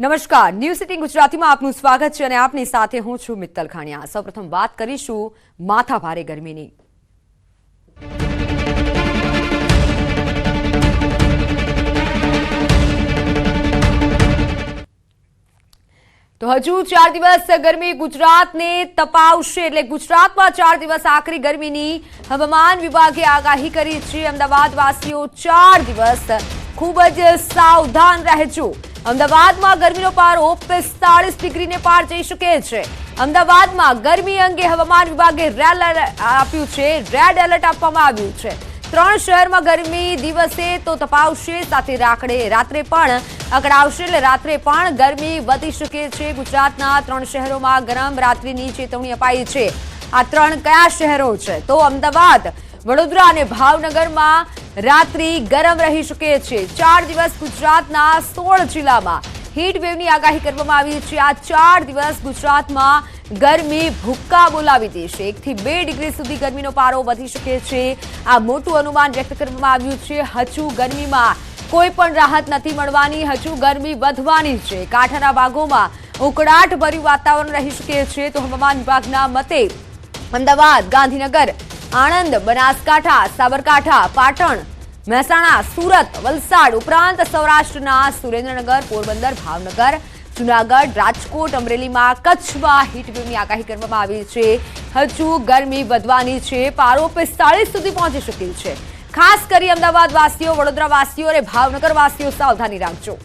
નમસ્કાર. New city ગુજરાતીમાં આપનું સ્વાગત છે અને આપની સાથે હું છું મિત્તલ ખાણિયા. સૌપ્રથમ વાત કરીશું માથા ભારે ગરમીની. તો હજુ ચાર દિવસ ગરમી ગુજરાતને તપાવશે એટલે ગુજરાતમાં ચાર દિવસ આખરી ગરમીની હવામાન વિભાગે આગાહી કરી છે. અમદાવાદ વાસીઓ ચાર દિવસ ખૂબ જ સાવધાન રહેજો. અમદાવાદમાં ગરમીનો પારો પિસ્તાળીસ ડિગ્રીને પાર જઈ શકે છે. અમદાવાદમાં ગરમી અંગે હવામાન વિભાગે રેડ આપ્યું છે. રેડ એલર્ટ આપવામાં આવ્યું છે. ત્રણ શહેરમાં ગરમી દિવસે તો તપાવશે, સાથે રાખડે રાત્રે પણ અકળાવશે એટલે રાત્રે પણ ગરમી વધી શકે છે. ગુજરાતના ત્રણ શહેરોમાં ગરમ રાત્રિની ચેતવણી અપાઈ છે. આ ત્રણ કયા શહેરો છે? તો અમદાવાદ, વડોદરા અને ભાવનગરમાં રાત્રિ ગરમ રહી શકે છે. ચાર દિવસ ગુજરાતના સોળ જિલ્લામાં વેવની આગાહી કરવામાં આવી છે. આ ચાર દિવસ ગુજરાતમાં ગરમી ભૂક્કા બોલાવી દેશે. એકથી બે ડિગ્રી સુધી ગરમીનો પારો વધી શકે છે. આ મોટું અનુમાન વ્યક્ત કરવામાં આવ્યું છે. હજુ ગરમીમાં કોઈ પણ રાહત નથી મળવાની. હજુ ગરમી વધવાની છે. કાંઠાના ભાગોમાં ઉકળાટ ભર્યું વાતાવરણ રહી શકે છે. તો હવામાન વિભાગના મતે અમદાવાદ, ગાંધીનગર આણંદ, બનાસકાંઠા, સાબરકાંઠા, પાટણ, મહેસાણા, સુરત, વલસાડ ઉપરાંત સૌરાષ્ટ્રના સુરેન્દ્રનગર, પોરબંદર, ભાવનગર, જુનાગઢ, રાજકોટ, અમરેલીમાં કચ્છમાં હીટવેવની આગાહી કરવામાં આવી છે. હજુ ગરમી વધવાની છે. પારો પિસ્તાળીસ સુધી પહોંચી શકે છે. ખાસ કરી અમદાવાદ વાસીઓ વડોદરા અને ભાવનગર વાસીઓ સાવધાની રાખજો.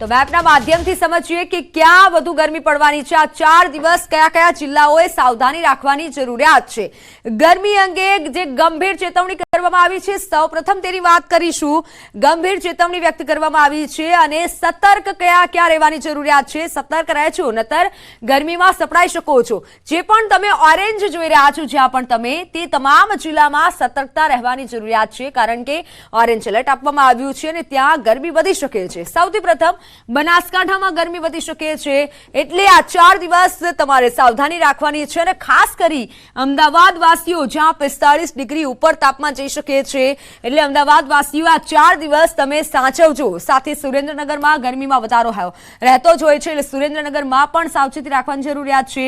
તો મેપના માધ્યમથી સમજીએ કે ક્યાં વધુ ગરમી પડવાની છે. આ ચાર દિવસ કયા કયા જિલ્લાઓએ સાવધાની રાખવાની જરૂરિયાત છે. ગરમી અંગે જે ગંભીર ચેતવણી કરવામાં આવી છે. સૌપ્રથમ તેની વાત કરીશું. ગંભીર ચેતવણી વ્યક્ત કરવામાં આવી છે અને સતર્ક કયા ક્યાં રહેવાની જરૂરિયાત છે? સતર્ક રહેજો નતર ગરમીમાં સપડાઈ શકો છો? જે પણ તમે ઓરેન્જ જોઈ રહ્યા છો, જ્યાં પણ તમે, તે તમામ જિલ્લામાં સતર્કતા રહેવાની જરૂરિયાત છે, કારણ કે ઓરેન્જ એલર્ટ આપવામાં આવ્યું છે અને ત્યાં ગરમી વધી શકે છે. સૌથી પ્રથમ, બનાસકાંઠામાં ગરમી વધી શકે છે. એટલે આ ચાર દિવસ તમારે સાવધાની રાખવાની છે અને ખાસ કરી અમદાવાદ વાસીઓ જ્યાં પિસ્તાળીસ ડિગ્રી ઉપર તાપમાન જઈ શકે છે. એટલે અમદાવાદવાસીઓ આ ચાર દિવસ તમે સાચવજો. સાથે સુરેન્દ્રનગરમાં ગરમીમાં વધારો રહેતો જ હોય છે, એટલે સુરેન્દ્રનગરમાં પણ સાવચેતી રાખવાની જરૂરિયાત છે.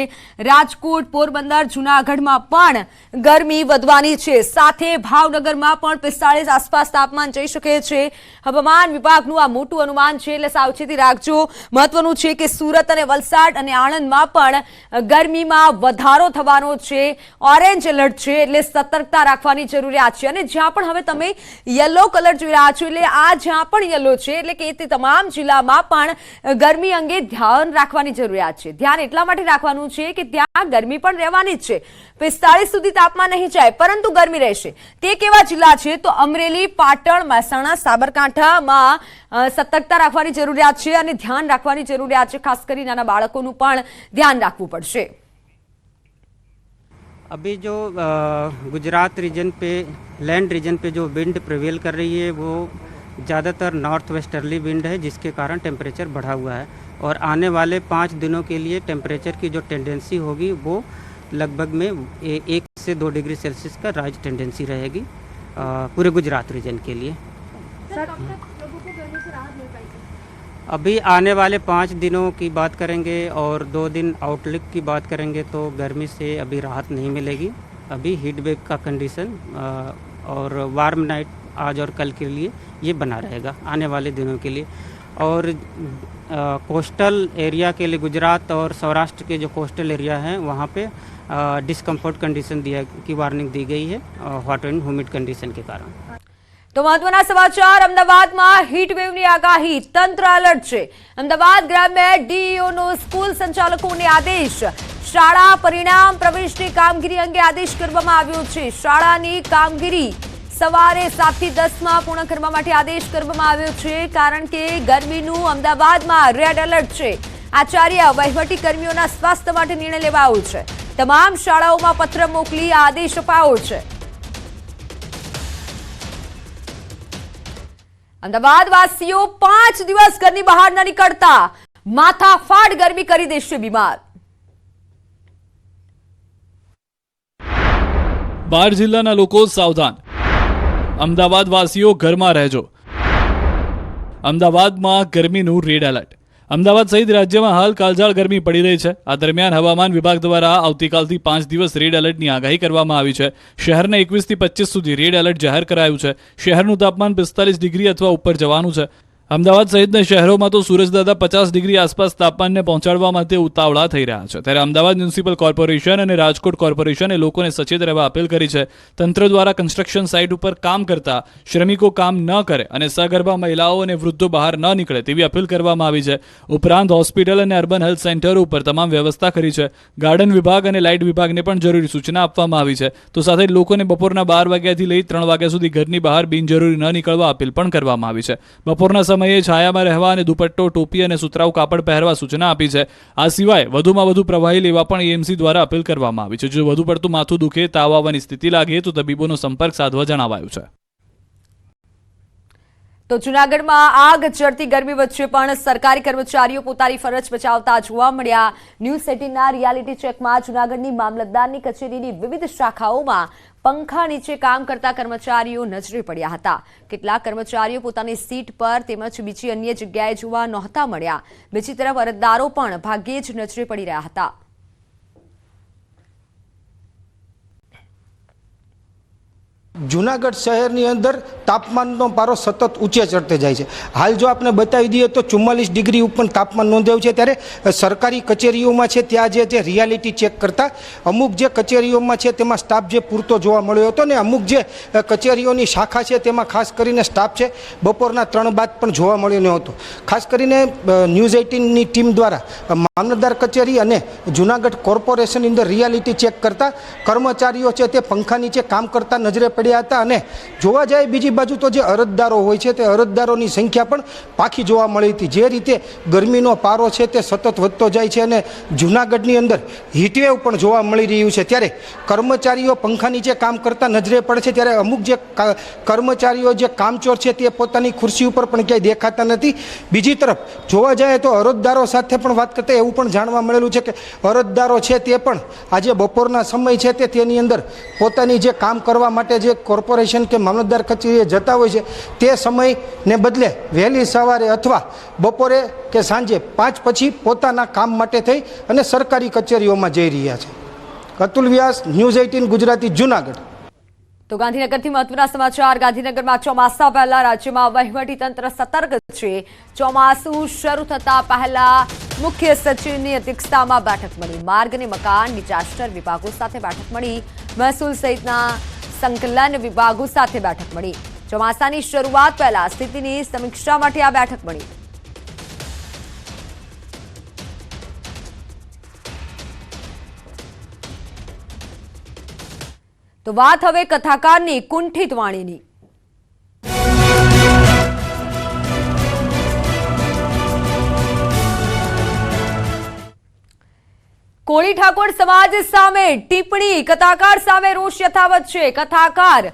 રાજકોટ, પોરબંદર, જૂનાગઢમાં પણ ગરમી વધવાની છે. સાથે ભાવનગરમાં પણ પિસ્તાળીસ આસપાસ તાપમાન જઈ શકે છે. હવામાન વિભાગનું આ મોટું અનુમાન છે, એટલે સાવચેતી રાખજો. મહત્વનું છે કે સુરત અને વલસાડ અને આણંદમાં પણ ગરમીમાં વધારો થવાનો છે. ઓરેન્જ એલર્ટ છે, એટલે સતર્કતા રાખવાની જરૂરિયાત છે. અને જ્યાં પણ હવે તમે યલો કલર જોઈ રહ્યા છો, એટલે આ જ્યાં પણ યલો છે, એટલે કે તે તમામ જિલ્લામાં પણ ગરમી અંગે ધ્યાન રાખવાની જરૂરિયાત છે. ધ્યાન એટલા માટે રાખવાનું છે કે ત્યાં ગરમી પણ રહેવાની જ છે. પિસ્તાળીસ સુધી તાપમાન નહીં જાય, પરંતુ ગરમી રહેશે. તે કેવા જિલ્લા છે, તો અમરેલી, પાટણ, મહેસાણા, સાબરકાંઠામાં સતર્કતા રાખવાની જરૂરિયાત છે અને ધ્યાન રાખવાની જરૂરિયાત છે, ખાસ કરી નાના બાળકોનું પણ ધ્યાન રાખવું પડશે. अभी जो गुजरात रीजन पे लैंड रीजन पे जो विंड प्रिवेल कर रही है, वो ज़्यादातर नॉर्थ वेस्टर्ली विंड है, जिसके कारण टेम्परेचर बढ़ा हुआ है। और आने वाले पाँच दिनों के लिए टेम्परेचर की जो टेंडेंसी होगी, वो लगभग में एक से दो डिग्री सेल्सियस का राइज टेंडेंसी रहेगी पूरे गुजरात रीजन के लिए। अभी आने वाले पाँच दिनों की बात करेंगे और दो दिन आउटलुक की बात करेंगे तो गर्मी से अभी राहत नहीं मिलेगी। अभी हीट वेव का कंडीशन और वार्म नाइट आज और कल के लिए ये बना रहेगा, आने वाले दिनों के लिए। और कोस्टल एरिया के लिए गुजरात और सौराष्ट्र के जो कोस्टल एरिया हैं, वहाँ पे डिस्कम्फर्ट कंडीशन दिया, की वार्निंग दी गई है हॉट एंड ह्यूमिड कंडीशन के कारण। તો મહત્વના સમાચાર, અમદાવાદમાં વેવની આગાહી, તંત્ર એલર્ટ છે. અમદાવાદ ગ્રામ્ય ડીઈઓનો સ્કૂલ સંચાલકોને આદેશ. શાળા પરિણામ પ્રવેશની કામગીરી અંગે આદેશ કરવામાં આવ્યો છે. શાળાની કામગીરી સવારે સાતથી દસમાં પૂર્ણ કરવા માટે આદેશ કરવામાં આવ્યો છે, કારણ કે ગરમીનું અમદાવાદમાં રેડ એલર્ટ છે. આચાર્ય વહીવટી કર્મીઓના સ્વાસ્થ્ય માટે નિર્ણય લેવાયો છે. તમામ શાળાઓમાં પત્ર મોકલી આદેશ અપાયો છે. અમદાવાદ વાસીઓ પાંચ દિવસ ઘરની બહાર ન નીકળતા. માથા ફાડ ગરમી કરી દેશે બીમાર. બાર જિલ્લાના લોકો સાવધાન. અમદાવાદ વાસીઓ ઘરમાં રહેજો. અમદાવાદમાં ગરમીનું રેડ એલર્ટ. અમદાવાદ સહિત રાજ્યમાં હાલ કાળઝાળ ગરમી પડી રહી છે. આ દરમિયાન હવામાન વિભાગ દ્વારા આવતીકાલથી પાંચ દિવસ રેડ એલર્ટની આગાહી કરવામાં આવી છે. શહેરને એકવીસથી પચીસ સુધી રેડ એલર્ટ જાહેર કરાયું છે. શહેરનું તાપમાન પિસ્તાલીસ ડિગ્રી અથવા ઉપર જવાનું છે. અમદાવાદ સહિતના શહેરોમાં તો સૂરજદાદા પચાસ ડિગ્રી આસપાસ તાપમાનને પહોંચાડવા માટે ઉતાવળા થઈ રહ્યા છે. ત્યારે અમદાવાદ મ્યુનિસિપલ કોર્પોરેશન અને રાજકોટ કોર્પોરેશને લોકોને સચેત રહેવા અપીલ કરી છે. તંત્ર દ્વારા કન્સ્ટ્રક્શન સાઇટ ઉપર કામ કરતા શ્રમિકો કામ ન કરે અને સગર્ભા મહિલાઓ અને વૃદ્ધો બહાર ન નીકળે તેવી અપીલ કરવામાં આવી છે. ઉપરાંત હોસ્પિટલ અને અર્બન હેલ્થ સેન્ટર ઉપર તમામ વ્યવસ્થા કરી છે. ગાર્ડન વિભાગ અને લાઇટ વિભાગને પણ જરૂરી સૂચના આપવામાં આવી છે. તો સાથે લોકોને બપોરના બાર વાગ્યાથી લઈ ત્રણ વાગ્યા સુધી ઘરની બહાર બિનજરૂરી ન નીકળવા અપીલ પણ કરવામાં આવી છે. બપોરના સમયે છાયામાં રહેવા અને દુપટ્ટો, ટોપી અને સુતરાઉ કાપડ પહેરવા સૂચના આપી છે. આ સિવાય વધુમાં વધુ પ્રવાહી લેવા પણ એએમસી દ્વારા અપીલ કરવામાં આવી છે. જો વધુ પડતું માથું દુખે, તાવ આવવાની સ્થિતિ લાગે, તો તબીબોનો સંપર્ક સાધવા જણાવાયું છે. તો જુનાગઢમાં આગ ચડતી ગરમી વચ્ચે પણ સરકારી કર્મચારીઓ પોતાની ફરજ બચાવતા જોવા મળ્યા. ન્યૂઝ સેટીના રિયાલિટી ચેકમાં જુનાગઢની મામલતદારની કચેરીની વિવિધ શાખાઓમાં પંખા નીચે કામ કરતા કર્મચારીઓ નજરે પડ્યા હતા. કેટલાક કર્મચારીઓ પોતાની સીટ પર તેમજ બીજી અન્ય જગ્યાએ જોવા નહોતા મળ્યા. બીજી તરફ અરજદારો પણ ભાગ્યે જ નજરે પડી રહ્યા હતા. જુનાગઢ શહેરની અંદર તાપમાનનો પારો સતત ઊંચે ચડતે જાય છે. હાલ જો આપણે બતાવી દઈએ તો ચુમ્માલીસ ડિગ્રી ઉપર તાપમાન નોંધાયું છે ત્યારે સરકારી કચેરીઓમાં છે ત્યાં જે જે રિયાલિટી ચેક કરતા, અમુક જે કચેરીઓમાં છે તેમાં સ્ટાફ જે પૂરતો જોવા મળ્યો હતો ને અમુક જે કચેરીઓની શાખા છે તેમાં ખાસ કરીને સ્ટાફ છે બપોરના ત્રણ બાદ પણ જોવા મળ્યો ન હતો ખાસ કરીને ન્યૂઝ એઇટીનની ટીમ દ્વારા મામલતદાર કચેરી અને જુનાગઢ કોર્પોરેશનની અંદર રિયાલિટી ચેક કરતા કર્મચારીઓ છે તે પંખા નીચે કામ કરતા નજરે પડ્યા હતા અને જોવા જાય બીજી બાજુ તો જે અરજદારો હોય છે તે અરજદારોની સંખ્યા પણ પાખી જોવા મળી હતી. જે રીતે ગરમીનો પારો છે તે સતત વધતો જાય છે અને જુનાગઢની અંદર હીટવેવ પણ જોવા મળી રહ્યું છે. ત્યારે કર્મચારીઓ પંખા નીચે કામ કરતા નજરે પડે છે, ત્યારે અમુક જે કર્મચારીઓ જે કામચોર છે તે પોતાની ખુરશી ઉપર પણ ક્યાંય દેખાતા નથી. બીજી તરફ જોવા જાય તો અરજદારો સાથે પણ વાત કરતા એવું પણ જાણવા મળેલું છે કે અરજદારો છે તે પણ આજે બપોરના સમય છે તે તેની અંદર પોતાની જે કામ કરવા માટે જે કોર્પોરેશન કે મામલતદાર કચેરીએ જતા હોય છે, તે સમયને બદલે વહેલી સવારે અથવા બપોરે કે સાંજે પાંચ પછી પોતાના કામ માટે થઈ અને સરકારી કચેરીઓમાં જઈ રહ્યા છે. Atul Vyas, news eighteen, Gujarati, Junagadh. તો ગાંધીનગરથી મહત્વના સમાચાર. ગાંધીનગરમાં ચોમાસા પહેલા રાજ્યમાં વહીવટી તંત્ર સતર્ક છે. ચોમાસું શરૂ થતા પહેલા મુખ્ય સચિવની અધ્યક્ષતામાં બેઠક મળી. માર્ગ અને મકાન, ડિઝાસ્ટર વિભાગો સાથે બેઠક મળી. મહેસૂલ સહિતના સંકલન વિભાગો સાથે બેઠક મળી. ચોમાસાની શરૂઆત પહેલા સ્થિતિની સમીક્ષા માટે આ બેઠક મળી. તો વાત હવે કથાકારની કુંઠિત વાણીની. કોળી ઠાકોર સમાજ સામે ટિપ્પણી, કથાકાર સામે રોષ યથાવત છે. કથાકાર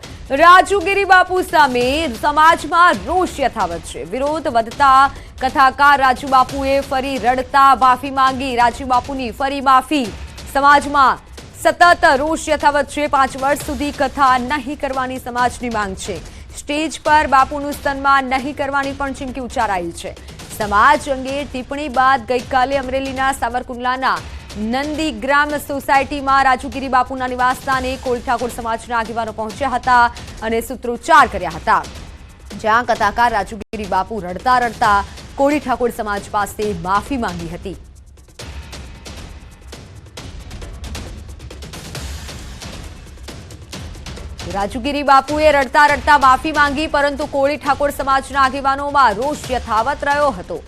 રાજુગીરી બાપુ સામે સમાજમાં રોષ યથાવત છે. વિરોધ વધતા કથાકાર રાજુ બાપુએ ફરી રડતા માફી માંગી. રાજુ બાપુની ફરી માફી. સમાજમાં સતત રોષ યથાવત છે. પાંચ વર્ષ સુધી કથા નહીં કરવાની સમાજની માંગ છે. સ્ટેજ પર બાપુનું સન્માન નહીં કરવાની પણ ચીમકી ઉચ્ચારાઈ છે. સમાજ અંગે ટિપ્પણી બાદ ગઈકાલે અમરેલીના સાવરકુંડલાના નંદીગ્રામ સોસાયટીમાં રાજુગીરી બાપુના નિવાસસ્થાને કોલ ઠાકોર સમાજના આગેવાનો પહોંચ્યા હતા અને સૂત્રોચ્ચાર કર્યા હતા. જ્યાં કથાકાર રાજુગીરી બાપુ રડતા રડતા કોળી ઠાકોર સમાજ પાસે માફી માંગી હતી. રાજુગીરી બાપુએ રડતા રડતા માફી માંગી, પરંતુ કોળી ઠાકોર સમાજના આગેવાનોમાં રોષ યથાવત રહ્યો હતો.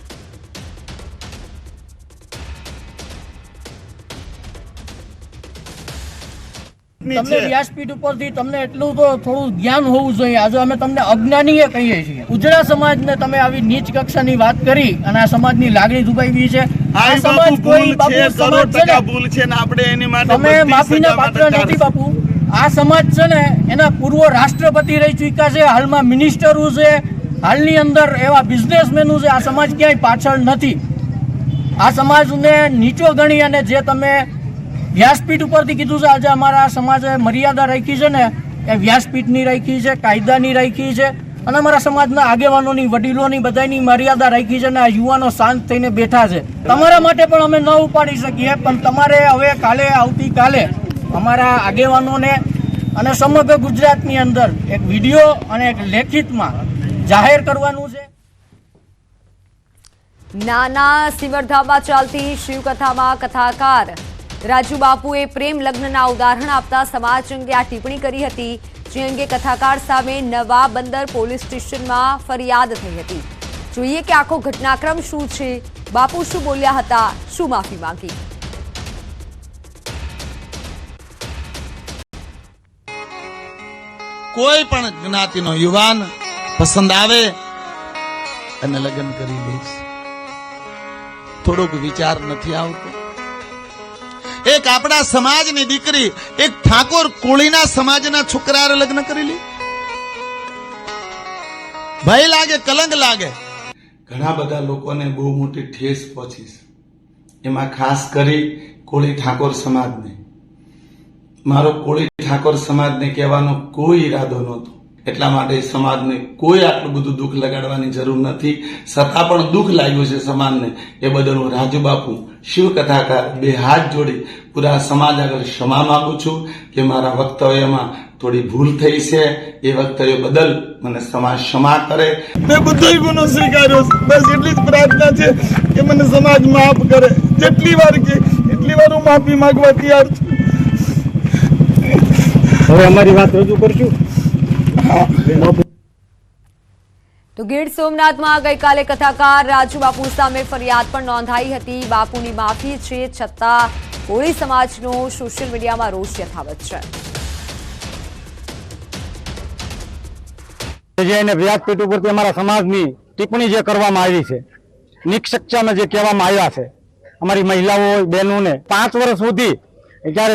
તમને વ્યાસપીઠ ઉપરથી તમને એટલું તો થોડું જ્ઞાન હોવું જોઈએ. આજે અમે તમને અજ્ઞાનીય કહીએ છીએ. ઉજળા સમાજને તમે આવી નીચ કક્ષાની વાત કરી અને આ સમાજની લાગણી દુભાવી છે. આ સમાજ કોઈ છે બાપુ સમાજ છે ને? ભૂલ છે ને આપણે એની માટે તમે માફીના પાત્ર નથી બાપુ. આ સમાજ છે ને એના પૂર્વ રાષ્ટ્રપતિ રહી ચૂક્યા છે હાલમાં મિનિસ્ટરો છે હાલની અંદર એવા બિઝનેસમેનો છે આ સમાજ ક્યાંય પાછળ નથી. આ સમાજને નીચો ગણી અને જે તમે વ્યાસપીઠ ઉપરથી કીધું છે, આજે અમારા સમાજે મર્યાદા રાખી છે ને, એ વ્યાસપીઠની રાખી છે, કાયદાની રાખી છે, અને અમારા સમાજના આગેવાનોની, વડીલોની બધાની મર્યાદા રાખી છે ને, આ યુવાનો શાંત થઈને બેઠા છે. તમારા માટે પણ અમે ન ઉપાડી શકીએ, પણ તમારે હવે કાલે, આવતીકાલે અમારા આગેવાનોને અને સમગ્ર ગુજરાતની અંદર એક વીડિયો અને એક લેખિતમાં જાહેર કરવાનું છે. નાના સિવરધામાં ચાલતી શિવકથામાં કથાકાર રાજુ બાપુએ પ્રેમ લગ્નના ઉદાહરણ આપતા સમાજ અંગે આ ટિપ્પણી કરી હતી, જે અંગે કથાકાર સામે નવા બંદર પોલીસ સ્ટેશનમાં ફરિયાદ થઈ હતી. જોઈએ કે આખો ઘટનાક્રમ શું છે? બાપુ શું બોલ્યા હતા? શું માફી માંગી? કોઈ પણ જ્ઞાતિનો યુવાન પસંદ આવે અને લગ્ન કરી દઈશ થોડોક વિચાર નથી આવતો. એક આપણા સમાજની દીકરી, એક ઠાકોર કોળીના સમાજના છોકરાએ લગ્ન કરી લી. ભય લાગે, કલંક લાગે. ઘણા બધા લોકોને બહુ મોટી ઠેસ પહોંચી એમાં ખાસ કરી કોળી ઠાકોર સમાજને. મારો કોળી ઠાકોર સમાજને કહેવાનો કોઈ ઈરાદો નહોતો. એટલા માટે સમાજને કોઈ આટલું બધું દુઃખ લગાડવાની જરૂર નથી. છતાં પણ દુઃખ લાગ્યું છે સમાજને. એ બદલ હું રાજુ બાપુ શિવ કથાકાર બે હાથ જોડી પૂરા સમાજ આગળ ક્ષમા માંગુ છું કે મારા વક્તવ્યમાં થોડી ભૂલ થઈ છે. એ વક્તવ્ય બદલ મને સમાજ ક્ષમા કરે. મેં બધો ગુનો સ્વીકાર્યો બસ એટલી જ પ્રાર્થના છે કે મને સમાજ માફ કરે. જેટલી વાર કે એટલી વાર હું માફી માંગવા તૈયાર છું. તો ગીર સોમનાથમાં ગઈકાલે કથાકાર રાજુ બાપુ સામે ફરિયાદ પણ નોંધાઈ હતી. બાપુની માફી છે છતાં કોળી સમાજનો સોશિયલ મીડિયામાં રોષ યથાવત છે. જે એને વ્યાસપીઠ ઉપરથી અમારા સમાજની ટિપ્પણી જે કરવામાં આવી છે નિક્ષક્ષામાં જે કહેવામાં આવ્યા છે, અમારી મહિલાઓ, બહેનોને પાંચ વર્ષ સુધી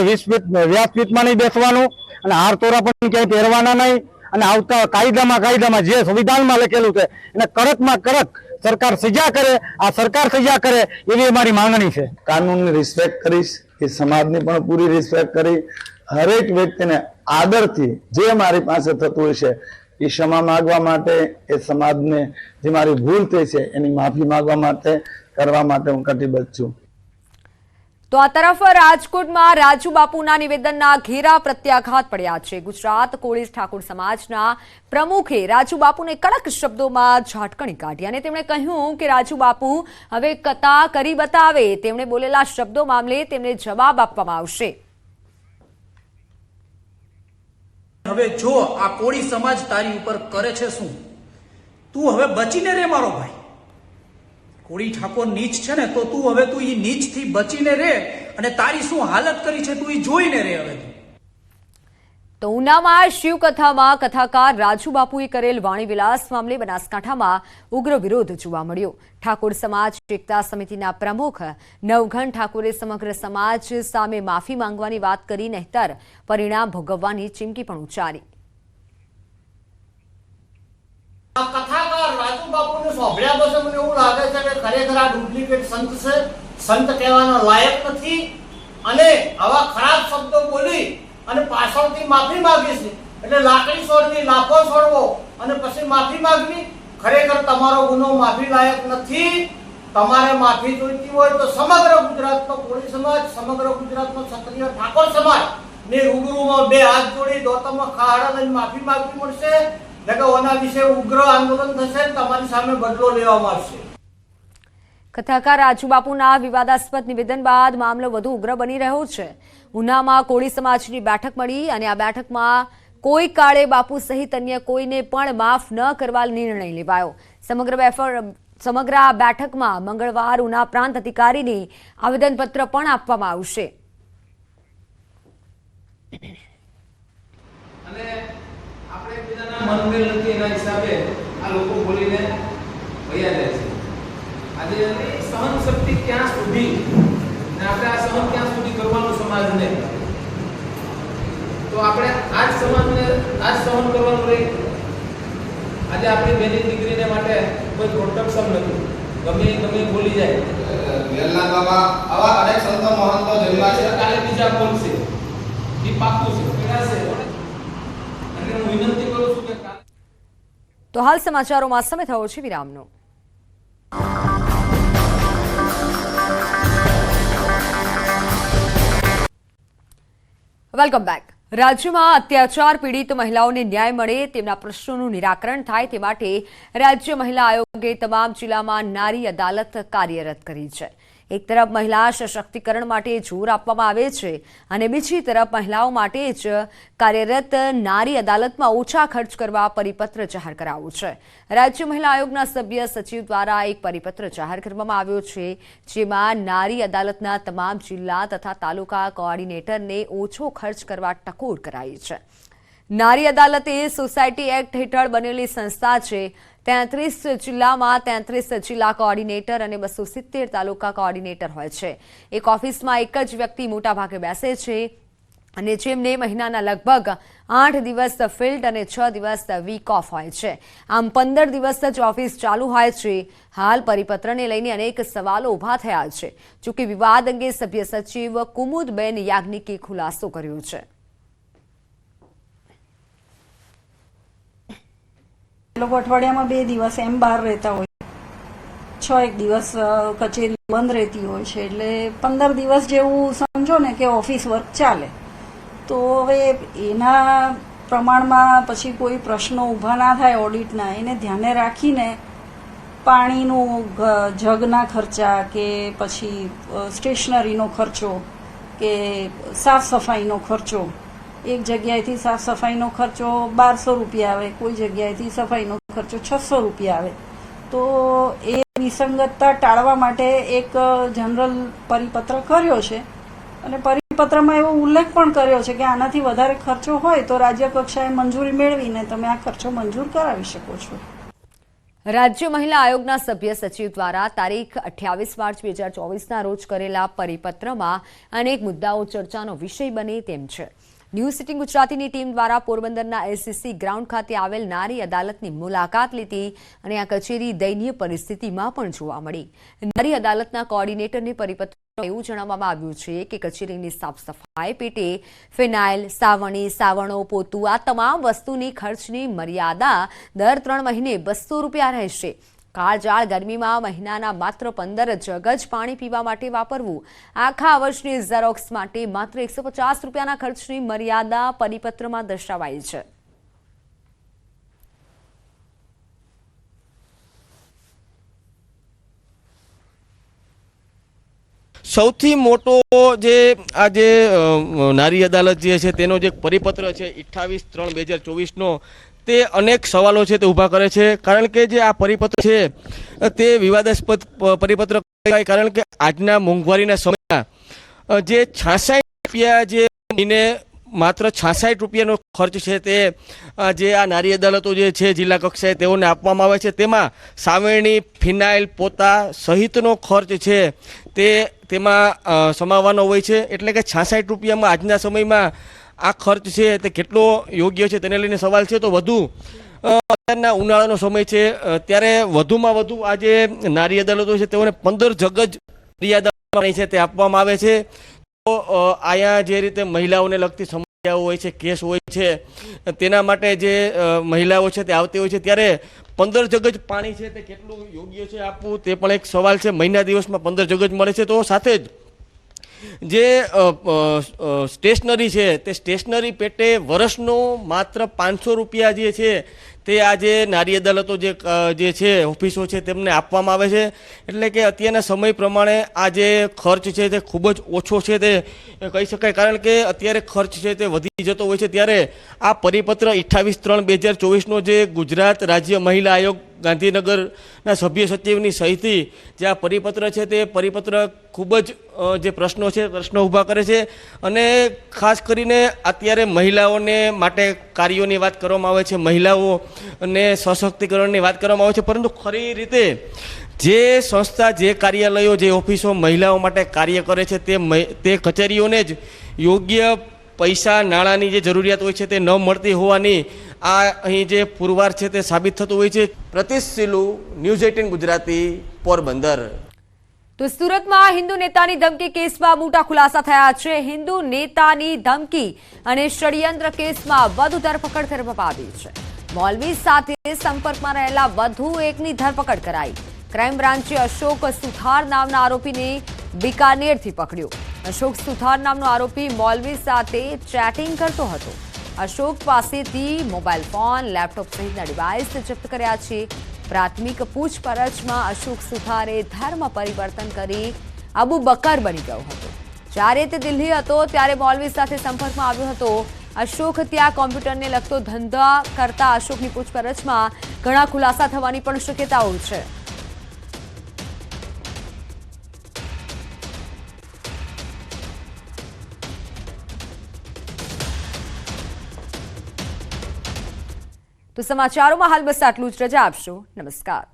વિશ્વપીઠ વ્યાસપીઠમાં નહીં બેસવાનું અને હાર તોરા પણ ક્યાંય પહેરવાના નહીં અને આવતા કાયદામાં કાયદામાં જે સંવિધાનમાં લખેલું છે, એને કડકમાં કડક સરકાર સજા કરે, આ સરકાર સજા કરે એવી અમારી માંગણી છે. કાનૂનની રિસ્પેક્ટ કરીશ, એ સમાજની પણ પૂરી રિસ્પેક્ટ કરી હરેક વ્યક્તિને આદરથી જે મારી પાસે થતું હોય છે, એ ક્ષમા માંગવા માટે, એ સમાજને જે મારી ભૂલ થઈ છે, એની માફી માંગવા માટે, કરવા માટે હું કટિબદ્ધ છું. તો આ તરફ રાજકોટમાં રાજુ બાપુના નિવેદનના ઘેરા પ્રત્યાઘાત પડ્યા છે. ગુજરાત કોળી ઠાકોર સમાજના પ્રમુખે રાજુ બાપુને કડક શબ્દોમાં ઝાટકણી કાઢી અને તેમણે કહ્યું કે રાજુ બાપુ હવે કથા કરી બતાવે. તેમણે બોલેલા શબ્દો મામલે તેમને જવાબ આપવામાં આવશે. હવે જો આ કોળી સમાજ તારી ઉપર કરે છે શું? તું હવે બચીને રે મારો ભાઈ. કોળી ઠાકોર નીચ છે ને, તો તું હવે તું એ નીચથી બચીને રે અને તારી શું હાલત કરી છે તું એ જોઈને રે હવે તો. ઉનામાં શિવકથામાં કથાકાર રાજુ બાપુએ કરેલ વાણીવિલાસ મામલે બનાસકાંઠામાં ઉગ્ર વિરોધ જોવા મળ્યો. ઠાકોર સમાજ, એકતા સમિતિના પ્રમુખ નવઘન ઠાકોરે સમગ્ર સમાજ સામે માફી માંગવાની વાત કરી નહીતર પરિણામ ભોગવવાની ચીમકી પણ ઉચ્ચારી આ કથાકાર રાજુ બાપુને સાંભળ્યા પછી મને એવું લાગે છે કે ખરેખર આ ડુપ્લિકેટ સંત છે. સંત કહેવાના લાયક નથી. અને આવા ખરાબ શબ્દો બોલી અને પાછળથી માફી માંગી એટલે લાકડી છોડવી લાફો છોડવો અને પછી માફી માંગવી. ખરેખર તમારો ગુનો માફી લાયક નથી. તમારે માફી જોઈતી હોય તો સમગ્ર ગુજરાતનો કોળી સમાજ, સમગ્ર ગુજરાતનો ક્ષત્રિય ઠાકોર સમાજ ને રૂબરૂમાં બે હાથ જોડી દોતમાં ખાડા લઈને માફી માગવી પડશે ઓના વિશે ઉગ્ર આંદોલન થશે તમારી સામે બદલો લેવામાં આવશે કથાકાર રાજુબાપુના વિવાદાસ્પદ નિવેદન બાદ મામલો વધુ ઉગ્ર બની રહ્યો છે. ઉનામાં કોળી સમાજની બેઠક મળી અને આ બેઠકમાં કોઈ કાળે બાપુ સહિત અન્ય કોઈને પણ માફ ન કરવા નિર્ણય લેવાયો. સમગ્ર સમગ્ર આ બેઠકમાં મંગળવાર ઉના પ્રાંત અધિકારીને આવેદનપત્ર પણ આપવામાં આવશે. અને મનમેલ નથી એના હિસાબે આ લોકો બોલીને વયા જાય છે. આજે એની સહન શક્તિ ક્યાં સુધી? ને આપણે આ સહન ક્યાં સુધી કરવાનું સમાજને તો આપણે આ જ સમાજને આ જ સહન કરવાનું રહી આજે આપણી બેની દીકરીને માટે કોઈ પ્રોટેક્શન નથી. ગમે ગમે બોલી જાય. વેલનાકામાં આવા અનેક સંતો મહંતો જન્મા છે. કાલે બીજા બોલશે એ પાકું છે. પીડાશે અને હું વિનંતી કરું છું કે કાલે તો હાલ સમાચારોમાં સમય થયો છે વિરામનો. વેલકમ બેક રાજ્યમાં અત્યાચાર પીડિત મહિલાઓને ન્યાય મળે તેમના પ્રશ્નોનું નિરાકરણ થાય તે માટે રાજ્ય મહિલા આયોગે તમામ જિલ્લામાં નારી અદાલત કાર્યરત કરી છે. એક તરફ મહિલા સશક્તિકરણ માટે જોર આપવામાં આવે છે અને બીજી તરફ મહિલાઓ માટે જ કાર્યરત નારી અદાલતમાં ઓછા ખર્ચ કરવા પરિપત્ર જાહેર કરાવ્યો છે. રાજ્ય મહિલા આયોગના સભ્ય સચિવ દ્વારા એક પરિપત્ર જાહેર કરવામાં આવ્યો છે, જેમાં નારી અદાલતના તમામ જિલ્લા તથા તાલુકા કોઓર્ડિનેટરને ઓછો ખર્ચ કરવા ટકોર કરાઈ છે. નારી અદાલત એ સોસાયટી એક્ટ હેઠળ બનેલી સંસ્થા છે તેત્રીસ જિલ્લામાં તેત્રીસ જિલ્લા કોઓર્ડિનેટર અને બસો સિત્તેર તાલુકા કોઓર્ડિનેટર હોય છે. એક ઓફિસમાં એક જ વ્યક્તિ મોટાભાગે બેસે છે અને જેમને મહિનાના લગભગ આઠ દિવસ ફિલ્ડ અને છ દિવસ વીક ઓફ હોય છે. આમ પંદર દિવસ જ ઓફિસ ચાલુ હોય છે. હાલ પરિપત્રને લઈને અનેક સવાલો ઊભા થયા છે. જોકે વિવાદ અંગે સભ્ય સચિવ કુમુદબેન યાજ્ઞિકે ખુલાસો કર્યો છે. લોકો અઠવાડિયામાં બે દિવસ એમ બહાર રહેતા હોય. છ એક દિવસ કચેરી બંધ રહેતી હોય છે. એટલે પંદર દિવસ જેવું સમજો ને કે ઓફિસ વર્ક ચાલે. તો હવે એના પ્રમાણમાં પછી કોઈ પ્રશ્નો ઊભા ના થાય ઓડિટના, એને ધ્યાને રાખીને પાણીનું જગના ખર્ચા કે પછી સ્ટેશનરીનો ખર્ચો કે સાફ સફાઈનો ખર્ચો એક જગ્યાએથી સાફ સફાઈનો ખર્ચો બારસો રૂપિયા આવે, કોઈ જગ્યાએથી સફાઈનો ખર્ચો છસો રૂપિયા આવે. તો એ વિસંગતતા ટાળવા માટે એક જનરલ પરિપત્ર કર્યો છે. અને પરિપત્રમાં એવો ઉલ્લેખ પણ કર્યો છે કે આનાથી વધારે ખર્ચો હોય તો રાજ્ય કક્ષાએ મંજૂરી મેળવીને તમે આ ખર્ચો મંજૂર કરાવી શકો છો. રાજ્ય મહિલા આયોગના સભ્ય સચિવ દ્વારા તારીખ અઠ્યાવીસ માર્ચ બે હજાર ચોવીસના રોજ કરેલા પરિપત્રમાં અનેક મુદ્દાઓ, ચર્ચાનો વિષય બને તેમ છે. ન્યૂઝ સિટી ગુજરાતીની ટીમ દ્વારા પોરબંદરના એસસીસી ગ્રાઉન્ડ ખાતે આવેલ નારી અદાલતની મુલાકાત લીધી અને આ કચેરી દયનીય પરિસ્થિતિમાં પણ જોવા મળી. નારી અદાલતના કોઓર્ડિનેટરને પરિપત્ર એવું જણાવવામાં આવ્યું છે કે કચેરીની સાફ સફાઈ પેટે ફિનાઇલ, સાવણી, સાવણો, પોતું આ તમામ વસ્તુની ખર્ચની મર્યાદા દર ત્રણ મહિને બસો રૂપિયા રહેશે. કાળજાળ ગરમીમાં મહિનાના માત્ર પંદર જ પાણી પીવા માટે વાપરવું. આખા વર્ષની ઝેરોક્સ માટે માત્ર એકસો પચાસ રૂપિયાના ખર્ચની મર્યાદા પરિપત્રમાં દર્શાવાઈ છે. સૌથી મોટો જે આ જે નારી અદાલત જે છે તેનો જે પરિપત્ર છે, અઠ્ઠાવીસ ત્રણ બે હજાર ચોવીસનો તે અનેક સવાલો છે તે ઊભા કરે છે. કારણ કે જે આ પરિપત્ર છે, તે વિવાદાસ્પદ પરિપત્ર કારણ કે આજના મોંઘવારીના સમયમાં જે છાસાઠ રૂપિયા જે મહિને માત્ર છાસાઠ રૂપિયાનો ખર્ચ છે તે જે આ નારી અદાલતો જે છે, જિલ્લા કક્ષાએ તેઓને આપવામાં આવે છે, તેમાં સાવેણી ફિનાઇલ પોતા સહિતનો ખર્ચ છે તે, તેમાં સમાવવાનો હોય છે. એટલે કે છાસાઠ રૂપિયામાં આજના સમયમાં આ ખર્ચ છે તે કેટલો યોગ્ય છે તેને લઈને સવાલ છે તો વધુ અત્યારના ઉનાળાનો સમય છે ત્યારે વધુમાં વધુ આ જે નારી અદાલતો છે તેઓને પંદર જગજ મર્યાદા છે તે આપવામાં આવે છે. તો અહીંયા જે રીતે મહિલાઓને લગતી સમસ્યાઓ હોય છે, કેસ હોય છે, તેના માટે જે મહિલાઓ છે તે આવતી હોય છે, ત્યારે પંદર જગજ પાણી છે તે કેટલું યોગ્ય છે આપવું તે પણ એક સવાલ છે. મહિના દિવસમાં પંદર જગજ મળે છે તો સાથે જ જે સ્ટેશનરી છે, તે સ્ટેશનરી પેટે વર્ષનો માત્ર પાંચસો રૂપિયા જે છે, તે આ જે નારી અદાલતો જે જે છે, ઓફિસો છે, તેમને આપવામાં આવે છે. એટલે કે અત્યારના સમય પ્રમાણે આ જે ખર્ચ છે, તે ખૂબ જ ઓછો છે તે કહી શકાય. કારણ કે અત્યારે ખર્ચ છે, તે વધી જતો હોય છે. ત્યારે આ પરિપત્ર અઠ્ઠાવીસ ત્રણ બે હજાર ચોવીસનો જે ગુજરાત રાજ્ય મહિલા આયોગ ગાંધીનગરના સભ્ય સચિવની સહીથી જે આ પરિપત્ર છે તે પરિપત્ર ખૂબ જ જે પ્રશ્નો છે, પ્રશ્નો ઊભા કરે છે. અને ખાસ કરીને અત્યારે મહિલાઓને માટે કાર્યોની વાત કરવામાં આવે છે મહિલાઓને સશક્તિકરણની વાત કરવામાં આવે છે. પરંતુ ખરી રીતે જે સંસ્થા, જે કાર્યાલયો, જે ઓફિસો મહિલાઓ માટે કાર્ય કરે છે તે તે કચેરીઓને જ યોગ્ય પૈસા નાણાંની જે જરૂરિયાત હોય છે તે ન મળતી હોવાની આ અહીં જે પુરવાર છે તે સાબિત થતું હોય છે. Pratish news eighteen Gujarati, Porbandar. તો સુરતમાં હિન્દુ નેતાની ધમકી કેસમાં મોટા ખુલાસા થયા છે. હિન્દુ નેતાની ધમકી અને ષડયંત્ર કેસમાં વધુ ધરપકડ કરવામાં છે. મોલવી સાથે સંપર્કમાં રહેલા વધુ એકની ધરપકડ કરાઈ. ક્રાઇમ બ્રાન્ચે અશોક સુથાર નામના આરોપીને બિકાનેરથી પકડ્યો. અશોક સુથાર નામનો આરોપી મોલવી સાથે ચેટિંગ કરતો હતો. અશોક પાસેથી મોબાઈલ ફોન, લેપટોપ સહિતના ડિવાઇસ જપ્ત કર્યા છે. પ્રાથમિક પૂછપરછમાં અશોક સુથારે ધર્મ પરિવર્તન કરી અબુ બકર બની ગયો હતો. જ્યારે તે દિલ્હી હતો, ત્યારે મોલવી સાથે સંપર્કમાં આવ્યો હતો. અશોક ત્યાં કોમ્પ્યુટરને લગતો ધંધા કરતા અશોકની પૂછપરછમાં ઘણા ખુલાસા થવાની પણ શક્યતાઓ છે. તો સમાચારોમાં હાલ બસ આટલું જ. રજા આપશો. નમસ્કાર.